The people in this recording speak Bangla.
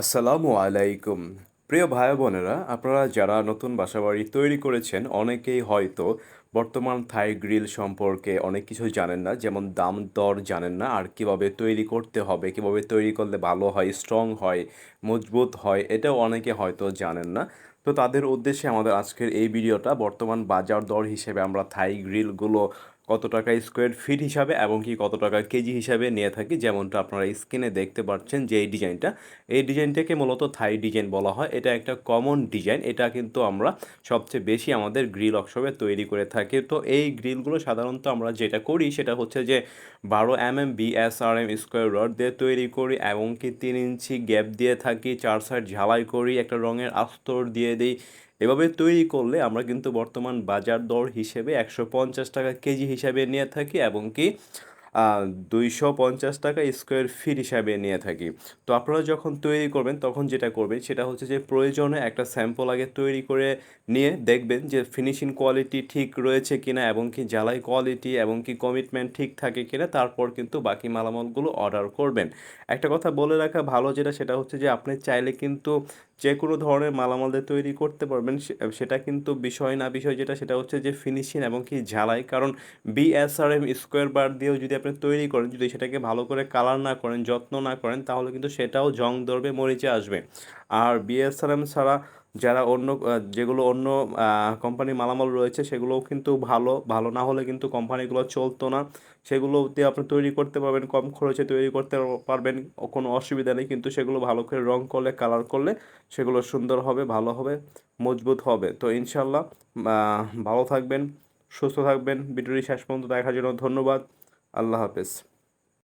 আসসালামু আলাইকুম। প্রিয় ভাই বোনেরা আপনারা যারা নতুন বাসাবাড়ি তৈরি করেছেন, অনেকেই হয়তো বর্তমান থাই গ্রিল সম্পর্কে অনেক কিছু জানেন না, যেমন দাম দর জানেন না, আর কীভাবে তৈরি করতে হবে, কীভাবে তৈরি করলে ভালো হয় স্ট্রং হয়, মজবুত হয়, এটাও অনেকে হয়তো জানেন না। তো তাদের উদ্দেশ্যে আমাদের আজকের এই ভিডিওটা বর্তমান বাজার দর হিসেবে আমরা থাই গ্রিলগুলো কত টাকা স্কোয়ার ফিট হিসাবে এবং কি কত টাকা কেজি হিসাবে নিয়ে থাকি, যেমনটা আপনারা স্ক্রিনে দেখতে পাচ্ছেন যে এই ডিজাইনটা এই ডিজাইনটাকে মূলত থাই ডিজাইন বলা হয়। এটা একটা কমন ডিজাইন এটা কিন্তু আমরা সবচেয়ে বেশি আমাদের গ্রিল অক্সবে তৈরি করে থাকি। তো এই গ্রিলগুলো সাধারণত আমরা যেটা করি, সেটা হচ্ছে যে বারো M M BSRM square rod দিয়ে তৈরি করি এবং কি তিন ইঞ্চি গ্যাপ দিয়ে থাকি, চার সাইড ঝালাই করি, একটা রঙের আস্তর দিয়ে দিই। এভাবে তৈরি করলে আমরা কিন্তু বর্তমান বাজার দর হিসেবে একশো পঞ্চাশ টাকা কেজি হিসাবে নিয়ে থাকি এবং কি দুইশো পঞ্চাশ টাকা স্কোয়ার ফিট হিসাবে নিয়ে থাকি। তো আপনারা যখন তৈরি করবেন, তখন যেটা করবেন, সেটা হচ্ছে যে প্রয়োজনে একটা স্যাম্পল আগে তৈরি করে নিয়ে দেখবেন যে ফিনিশিং কোয়ালিটি ঠিক রয়েছে কিনা এবং কি জ্বালাই কোয়ালিটি এবং কি কমিটমেন্ট ঠিক থাকে কিনা, তারপর কিন্তু বাকি মালামালগুলো অর্ডার করবেন। একটা কথা বলে রাখা ভালো যেটা, সেটা হচ্ছে যে আপনি চাইলে কিন্তু যে কোনো ধরনের মালামালদের তৈরি করতে পারবেন সেটা কিন্তু বিষয় না বিষয় যেটা, সেটা হচ্ছে যে ফিনিশিং এবং কি ঝালাই কারণ বিএসআরএম স্কোয়ার বার দিয়েও যদি আপনি তৈরি করেন, যদি সেটাকে ভালো করে কালার না করেন, যত্ন না করেন, তাহলে কিন্তু সেটাও জং ধরবে মরিচে আসবে। আর বিএসআরএম ছাড়া যারা অন্য যেগুলো অন্য কোম্পানির মালামাল রয়েছে, সেগুলোও কিন্তু ভালো। ভালো না হলে কিন্তু কোম্পানিগুলো চলতো না। সেগুলো দিয়ে আপনি তৈরি করতে পারবেন, কম খরচে তৈরি করতে পারবেন, কোনো অসুবিধা নেই। কিন্তু সেগুলো ভালো করে রং করলে কালার করলে সেগুলো সুন্দর হবে, ভালো হবে, মজবুত হবে। তো ইনশাল্লাহ ভালো থাকবেন, সুস্থ থাকবেন। ভিডিওটি শেষ পর্যন্ত দেখার জন্য ধন্যবাদ। আল্লাহ হাফেজ।